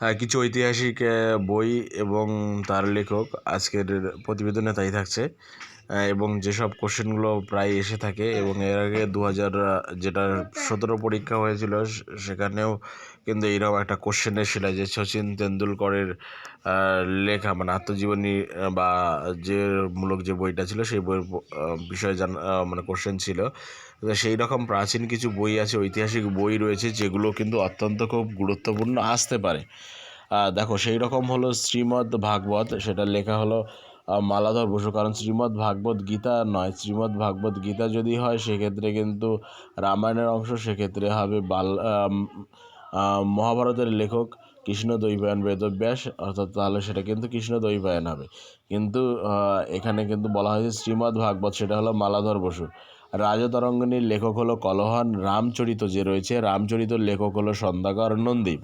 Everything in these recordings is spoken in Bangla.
হ্যাঁ কিছু ঐতিহাসিক বই এবং তার লেখক আজকের প্রতিবেদনে তাই থাকছে। এবং যেসব কোশ্চেনগুলো প্রায় এসে থাকে এবং এর আগে দু হাজার যেটা সতেরো পরীক্ষা হয়েছিল সেখানেও কিন্তু এইরকম একটা কোশ্চেন এসেছিল যে সচিন তেন্ডুলকরের লেখা মানে আত্মজীবনী বা যে মূলক যে বইটা ছিল সেই বইয়ের বিষয়ে জান মানে কোশ্চেন ছিল। সেই রকম প্রাচীন কিছু বই আছে, ঐতিহাসিক বই রয়েছে, যেগুলো কিন্তু অত্যন্ত খুব গুরুত্বপূর্ণ আসতে পারে। দেখো, সেই রকম হলো শ্রীমদ্ ভাগবত সেটা লেখা হলো মালাধর বসু। কারণ শ্রীমদ্ ভাগবত গীতা নয়। শ্রীমদ্ ভাগবত গীতা যদি হয়, সেক্ষেত্রে কিন্তু রামায়ণের অংশ সেক্ষেত্রে হবে বাল মহাভারতের লেখক কৃষ্ণ দৈপায়ন বেদব্যাস। অর্থাৎ তাহলে সেটা কিন্তু কৃষ্ণ দৈপায়ন হবে। কিন্তু এখানে কিন্তু বলা হয়েছে শ্রীমদ্ ভাগবত, সেটা হলো মালাধর বসু। রাজতরঙ্গিনীর লেখক হলো কলহন রামচরিত, যে রয়েছে রামচরিতর লেখক হলো সন্ধ্যাকর নন্দী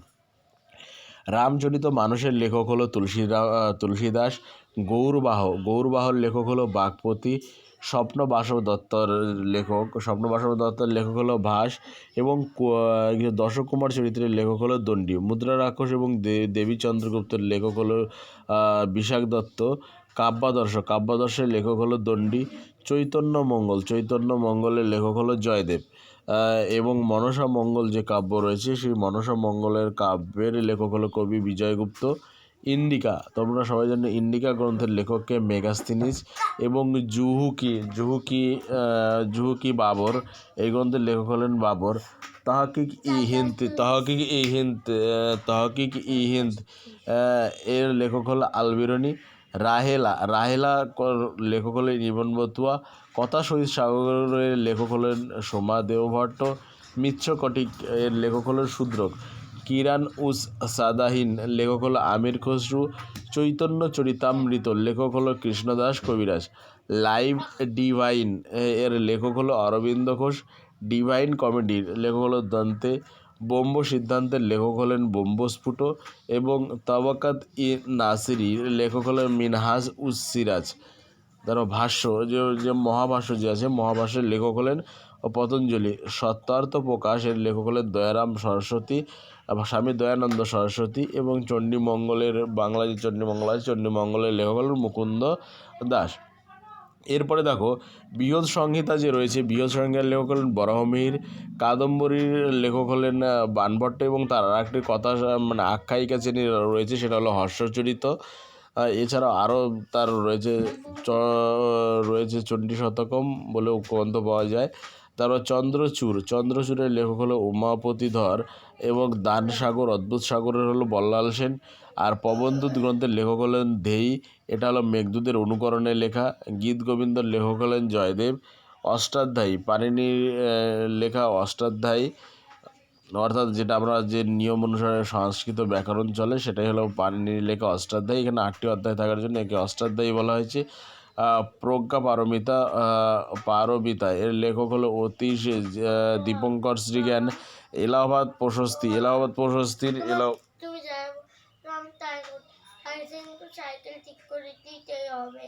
রামচরিত মানুষের লেখক হলো তুলসীরা তুলসীদাস, গৌরবাহ। গৌরবাহর লেখক হলো বাগপতি স্বপ্ন বাসব দত্তর লেখক। স্বপ্ন বাসব দত্তর লেখক হলো ভাস এবং কু- দশক কুমার চরিত্রের লেখক হলো দণ্ডী। মুদ্রা রাক্ষস এবং দেবী চন্দ্রগুপ্তের লেখক হলো বিশাখ দত্ত। কাব্যাদর্শ কাব্যাদর্শের লেখক হলো দণ্ডী। চৈতন্য মঙ্গল চৈতন্য মঙ্গলের লেখক হলো জয়দেব। এবং মনসা মঙ্গল যে কাব্য রয়েছে, সেই মনসা মঙ্গলের কাব্যের লেখক হলো কবি বিজয়গুপ্ত ইন্ডিকা তোমরা সবাই জানো ইন্ডিকা গ্রন্থের লেখককে মেগাস্তিনিস এবং জুহুকি জুহুকি জুহুকি বাবর। এই গ্রন্থের লেখক হলেন বাবর। তাহাকিক ই হিন্দ, তাহাকিক ই হিন্দ তাহাকিক ই হিন্দ। এর লেখক হলো আলবিরনি রাহেলা রাহেলা লেখক হলেন ইবন বতুয়া, কথা শহীদ সাগরের লেখক হলেন সোমা দেবভট্ট মিচ্ছ কটিক এর লেখক হলেন শূদ্রক কিরান উস সাদাহীন লেখক হলো আমির খসরু, চৈতন্য চরিতামৃত লেখক হলো কৃষ্ণদাস কবিরাজ, লাইভ ডিভাইন এর লেখক হলো অরবিন্দ ঘোষ, ডিভাইন কমেডির লেখক হলো দন্তে বোম্ব সিদ্ধান্তের লেখক হলেন বোম্বস্ফুট এবং তাবাকাত ই নাসিরির লেখক হলেন মিনহাজ উস সিরাজ। ধরো ভাষ্য, যে যে মহাভাষ্য যে আছে, মহাভাষ্যের লেখক হলেন পতঞ্জলি, সত্যার্থ প্রকাশের লেখক হলেন দয়ারাম সরস্বতী স্বামী দয়ানন্দ সরস্বতী এবং চণ্ডীমঙ্গলের বাংলা যে চণ্ডীমঙ্গল আছে, চণ্ডীমঙ্গলের লেখক হলেন মুকুন্দ দাস। এরপরে দেখো, বৃহৎ সংহিতা যে রয়েছে, বৃহৎ সংহিতার লেখক হলেন বরাহমিহির কাদম্বরীর লেখক হলেন বানভট্ট এবং তার আর একটি কথা মানে আখ্যায়িকা যিনি রয়েছে সেটা হলো হর্ষচরিত। এছাড়াও আরও তার রয়েছে রয়েছে চণ্ডী শতকম বলেও গ্রন্থ পাওয়া যায়। তারপর চন্দ্রচূড়। চন্দ্রচূড়ের লেখক হলো উমাপতিধর এবং দান সাগর অদ্ভুত সাগরের হলো বল্লাল সেন। আর পবনদূত গ্রন্থের লেখক হলেন ধেই। এটা হলো মেঘদূতের অনুকরণে লেখা। গীত গোবিন্দর লেখক হলেন জয়দেব। অষ্টাধ্যায়ী পাণিনির লেখা অষ্টাধ্যায়ী। অর্থাৎ যেটা আমরা যে নিয়ম অনুসারে সংস্কৃত ব্যাকরণ চলে, সেটাই হলো পাণিনির লেখা অষ্টাধ্যায়ী। এখানে আটটি অধ্যায় থাকার জন্য একে অষ্টাধ্যায়ী বলা হয়েছে। প্রজ্ঞা পারমিতা আহ, পারমিতা এর লেখক হলো অতীশ দীপঙ্কর শ্রীজ্ঞান। এলাহাবাদ প্রশস্তি। এলাহাবাদ প্রশস্তির এলা তুমি যাও আমি তাই করি আর কিন্তু সাইকেল ঠিক করে দিতেই হবে।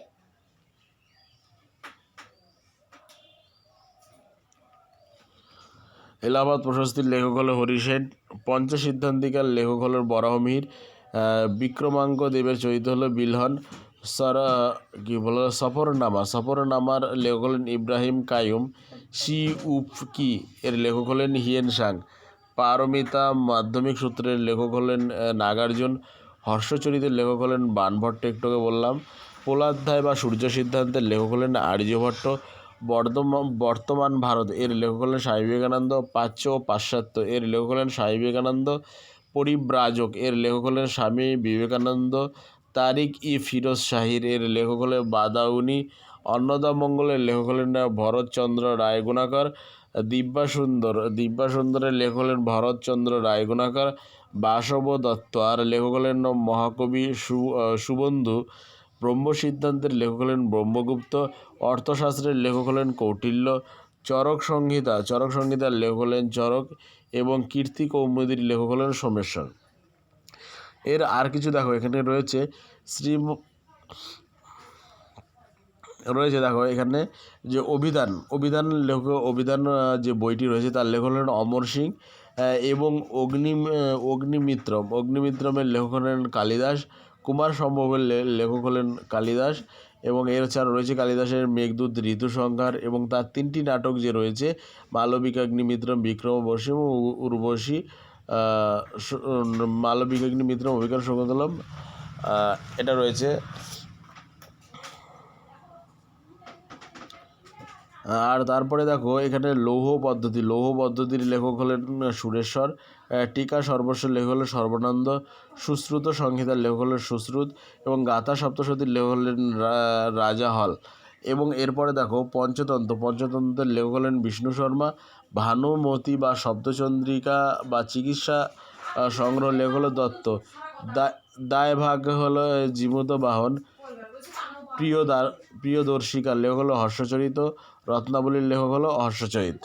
এলাহাবাদ প্রশস্তির লেখক হলো হরিসেন। পঞ্চসিদ্ধান্তিকার লেখক হলো বরাহমিহির। আহ, বিক্রমাঙ্ক দেবের চরিত্র হলো বিলহন। সর কি বলো, সফরনামা, সফরনামার লেখক হলেন ইব্রাহিম কায়ুম সি উফ কি এর লেখক হলেন হিয়েন সাং পারমিতা মাধ্যমিক সূত্রের লেখক হলেন নাগার্জুন, হর্ষচরিতের লেখক হলেন বাণভট্ট একটুকে বললাম, পোলাধ্যায় বা সূর্য সিদ্ধান্তের লেখক হলেন আর্যভট্ট বর্তমান বর্তমান ভারত এর লেখক হলেন স্বামী বিবেকানন্দ প্রাচ্য ও পাশ্চাত্য এর লেখক হলেন স্বামী বিবেকানন্দ, পরিব্রাজক এর লেখক হলেন স্বামী বিবেকানন্দ তারিক ই ফিরোজ শাহির এর লেখক হলেন বাদাউনি অন্নদামঙ্গলের লেখক হলেন ভরতচন্দ্র রায়গুণাকর, দিব্যাসুন্দর, দিব্যাসুন্দরের দিব্যা লেখক হলেন ভরতচন্দ্র রায়গুণাকর বাসব দত্ত আর লেখক হলেন মহাকবি সুবন্ধু ব্রহ্ম সিদ্ধান্তের লেখক হলেন ব্রহ্মগুপ্ত, অর্থশাস্ত্রের লেখক হলেন কৌটিল্য, চরক সংহিতা, চরক সংহিতার লেখক হলেন চরক এবং কীর্তি কৌমুদীর লেখক হলেন সোমেশ্বর। এর আর কিছু দেখো, এখানে রয়েছে শ্রী রয়েছে দেখো, এখানে যে অভিধান অভিধান লেখক অভিধান যে বইটি রয়েছে তার লেখক হলেন অমর সিং এবং অগ্নি অগ্নিমিত্রম, অগ্নিমিত্রমের লেখক হলেন কালিদাস, কুমার সম্ভবের লেখক হলেন কালিদাস, এবং এর ছাড়া রয়েছে কালিদাসের মেঘদূত ঋতু ঋতুসংহার এবং তার তিনটি নাটক যে রয়েছে, মালবিক, অগ্নিমিত্রম, বিক্রমবর্ষী এবং উর্বশী মালবিক অগ্নিমিত্রম অভিজ্ঞান শকুন্তলম এটা রয়েছে। আর তারপরে দেখো, এখানে লৌহ পদ্ধতি। লৌহ পদ্ধতির লেখক হলেন সুরেশ্বর। টিকা সর্বস্ব লেখক হলেন সর্বানন্দ। সুশ্রুত সংহিতার লেখক হলেন সুশ্রুত। এবং গাথা সপ্তশতীর লেখক হলেন রাজা হল। এবং এরপরে দেখো পঞ্চতন্ত্র। পঞ্চতন্ত্রের লেখক হলেন বিষ্ণু শর্মা। ভানুমতি বা শব্দচন্দ্রিকা বা চিকিৎসা সংগ্রহ লেখক হলো দত্ত। দায় দায়ভাগ হলো জীবত বাহন। প্রিয় প্রিয়দর্শিকার লেখক হলো হর্ষচরিত। রত্নাবলীর লেখক হলো হর্ষচরিত।